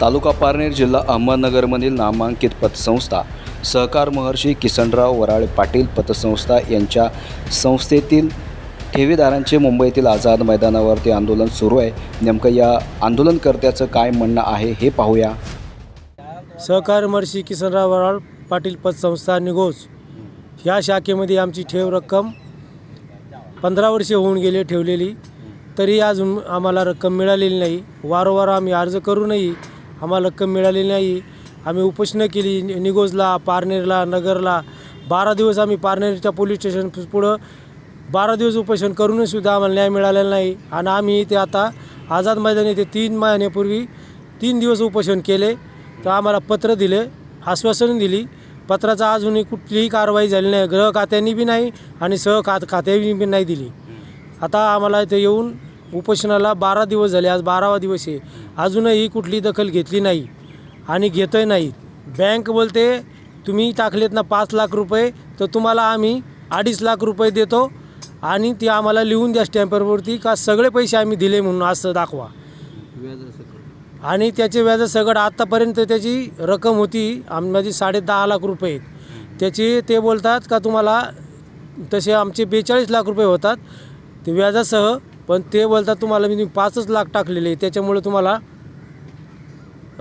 तालुका पारनेर जिल्हा अहमदनगरमधील नामांकित पतसंस्था सहकार महर्षी किसनराव वराळे पाटील पतसंस्था यांच्या संस्थेतील ठेवीदारांचे मुंबईतील आझाद मैदानावरती आंदोलन सुरू आहे. नेमकं या आंदोलनकर्त्याचं काय म्हणणं आहे हे पाहूया. सहकार महर्षी किसनराव वराळ पाटील पतसंस्था निघोज ह्या शाखेमध्ये आमची ठेव रक्कम पंधरा वर्षे होऊन गेले ठेवलेली. तरी अजून आम्हाला रक्कम मिळालेली नाही. वारंवार आम्ही अर्ज करूनही आम्हाला रक्कम मिळालेली नाही. आम्ही उपोषणं केली निगोजला पारनेरला नगरला. बारा दिवस आम्ही पारनेरच्या पोलीस स्टेशन पुढं बारा दिवस उपोषण करूनही सुद्धा आम्हाला न्याय मिळालेला नाही. आणि आम्ही ते आता आझाद मैदान येथे तीन महिन्यापूर्वी तीन दिवस उपोषण केले. तर आम्हाला पत्र दिले आश्वासन दिली. पत्राचा अजूनही कुठलीही कारवाई झाली नाही. गृह खात्यांनी बी नाही आणि सह खात खात्यांनी बी नाही दिली. आता आम्हाला इथे येऊन उपोषणाला बारा दिवस झाले आज बारावा दिवस आहे. अजूनही कुठली दखल घेतली नाही आणि घेतोय नाही. बँक बोलते तुम्ही टाकलेत ना पाच लाख रुपये तर तुम्हाला आम्ही अडीच लाख रुपये देतो आणि ते आम्हाला लिहून द्या स्टॅम्परवरती का सगळे पैसे आम्ही दिले म्हणून असं दाखवा. आणि त्याचे व्याज सगळं आत्तापर्यंत त्याची रक्कम होती आम माझी साडे दहा लाख रुपये त्याचे ते बोलतात का तुम्हाला तसे आमचे बेचाळीस लाख रुपये होतात. ते व्याजासह पण ते बोलतात तुम्हाला मी पाचच लाख टाकलेले त्याच्यामुळे तुम्हाला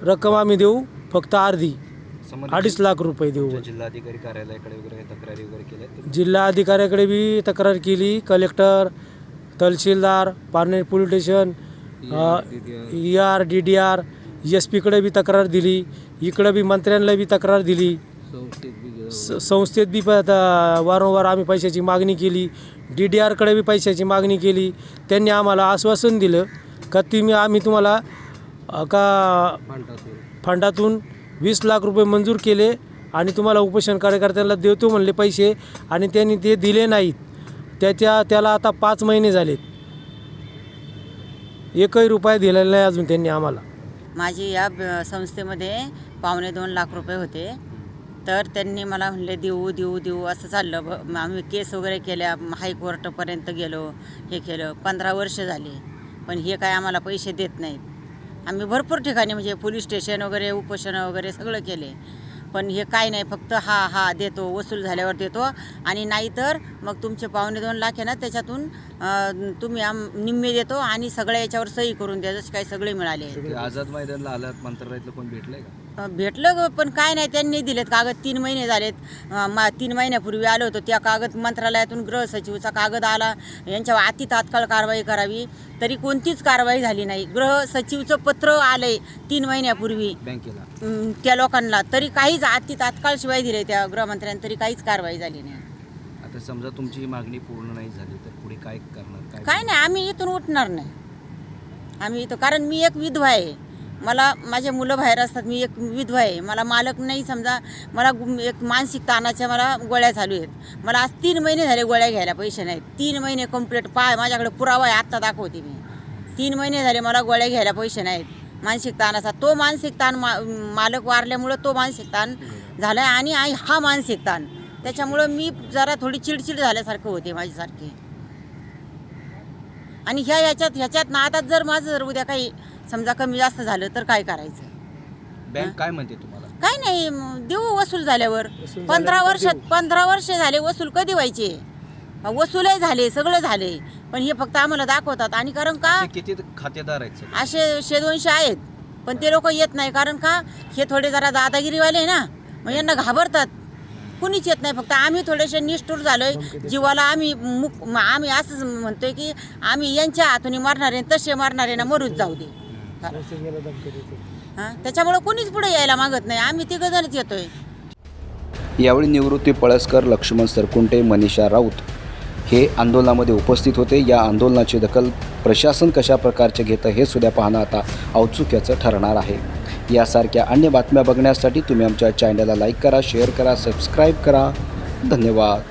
रक्कम आम्ही देऊ फक्त अर्धी. अडीच लाख रुपये देऊ. जिल्हाधिकारी कार्यालयाकडे वगैरे तक्रारी वगैरे केल्या जिल्हा अधिकाऱ्याकडे बी तक्रार केली. Collector tahsildar Parner police station E R D D R S पीकडे बी तक्रार दिली. इकडं बी मंत्र्यांना बी तक्रार दिली. स- संस्थेत बी आता वारंवार आम्ही पैशाची मागणी केली. डी डी आरकडे बी पैशाची मागणी केली. त्यांनी आम्हाला आश्वासन दिलं का तुम्ही आम्ही तुम्हाला अ, का फंडातून वीस लाख रुपये मंजूर केले आणि तुम्हाला उपोषण कार्यकर्त्यांना देतो म्हणले पैसे आणि त्यांनी ते दिले नाहीत. त्याच्या त्याला आता पाच महिने झालेत. एकही रुपया दिलेला नाही अजून त्यांनी आम्हाला. माझी या ब- संस्थेमध्ये पावणे दोन लाख रुपये होते. तर त्यांनी मला म्हणले देऊ देऊ देऊ. असं चाललं. ब- आम्ही केस वगैरे केल्या हायकोर्टपर्यंत गेलो हे केलं. पंधरा वर्ष झाली पण हे काय आम्हाला पैसे देत नाहीत. आम्ही भरपूर ठिकाणी म्हणजे पोलीस स्टेशन वगैरे उपोषण वगैरे सगळं केले. पण हे काय नाही फक्त हा हा देतो वसूल झाल्यावर देतो. आणि नाहीतर मग तुमचे पावणे दोन लाख आहे ना त्याच्यातून तुम्ही आम निम्मे देतो आणि सगळ्या याच्यावर सही करून द्या जसे काही सगळे मिळाले. आझाद मैदानला आलात मंत्रालयातलं कोण भेटलंय का? भेटलं ग, पण काय नाही त्यांनी दिलेत कागद. तीन महिने झालेत. मा तीन महिन्यापूर्वी आलो होतो त्या कागद मंत्रालयातून गृह सचिवचा कागद आला. यांच्यावर अति तात्काळ कारवाई करावी. तरी कोणतीच कारवाई झाली नाही. गृह सचिवचं पत्र आलंय तीन महिन्यापूर्वी. बँकेला. त्या लोकांना. तरी काहीच अति तात्काळ शिवाय दिले त्या गृहमंत्र्यांनी. तरी काहीच कारवाई झाली नाही. आता समजा तुमची मागणी पूर्ण नाही झाली तर पुढे काय करणार? काय नाही आम्ही इथून उठणार नाही. आम्ही इथं कारण मी एक विधवा आहे. मला माझे मुलं बाहेर असतात मी एक विधवा आहे. मला मालक नाही समजा मला एक मानसिक ताणाच्या मला गोळ्या चालू आहेत. मला आज तीन महिने झाले गोळ्या घ्यायला पैसे नाहीत. तीन महिने कंप्लीट पाय माझ्याकडे पुरावा आहे आत्ता दाखवते मी. तीन महिने झाले मला गोळ्या घ्यायला पैसे नाहीत. मानसिक ताणाचा तो मानसिक ताण मा मालक वारल्यामुळं तो मानसिक ताण झाला आहे आणि आई हा मानसिक ताण. त्याच्यामुळं मी जरा थोडी चिडचिड झाल्यासारखं होते माझ्यासारखे. आणि ह्या ह्याच्यात ह्याच्यात आता जर माझं जर उद्या काही समजा कमी जास्त झालं तर काय करायचं? बँक काय म्हणते तुम्हाला? काय नाही म, देऊ वसूल झाल्यावर. पंधरा वर्षात. पंधरा वर्ष झाले वसूल कधी व्हायचे? वसूलही झाले सगळं झाले. पण हे फक्त आम्हाला दाखवतात. आणि कारण का? असे किती खातेदार आहेत? असे शे दोनशे आहेत. पण ते लोक येत नाही. कारण का? हे थोडे जरा दादागिरीवाले आहे ना? मग यांना घाबरतात. कुणीच येत नाही. फक्त आम्ही थोडेसे निष्ठूर झालोय. जीवाला आम्ही मुक आम्ही असंच म्हणतोय की आम्ही यांच्या हातून मारणारे तसे मारणारे ना मरूच जाऊ दे. हां. त्याच्यामुळे कोणीच पुढे यायला मागत नाही. आम्ही तिघ जणच येतोय. यावेळी निवृत्ती पळसकर लक्ष्मण सरकुंटे मनीषा राऊत हे आंदोलनामध्ये उपस्थित होते. या आंदोलनाची दखल प्रशासन कशा प्रकारचे घेतं हे सुद्धा पाहणं आता औत्सुक्याचं ठरणार आहे. यासारख्या अन्य बातम्या बघण्यासाठी तुम्ही आमच्या चॅनलला लाईक करा शेअर करा सबस्क्राईब करा. धन्यवाद.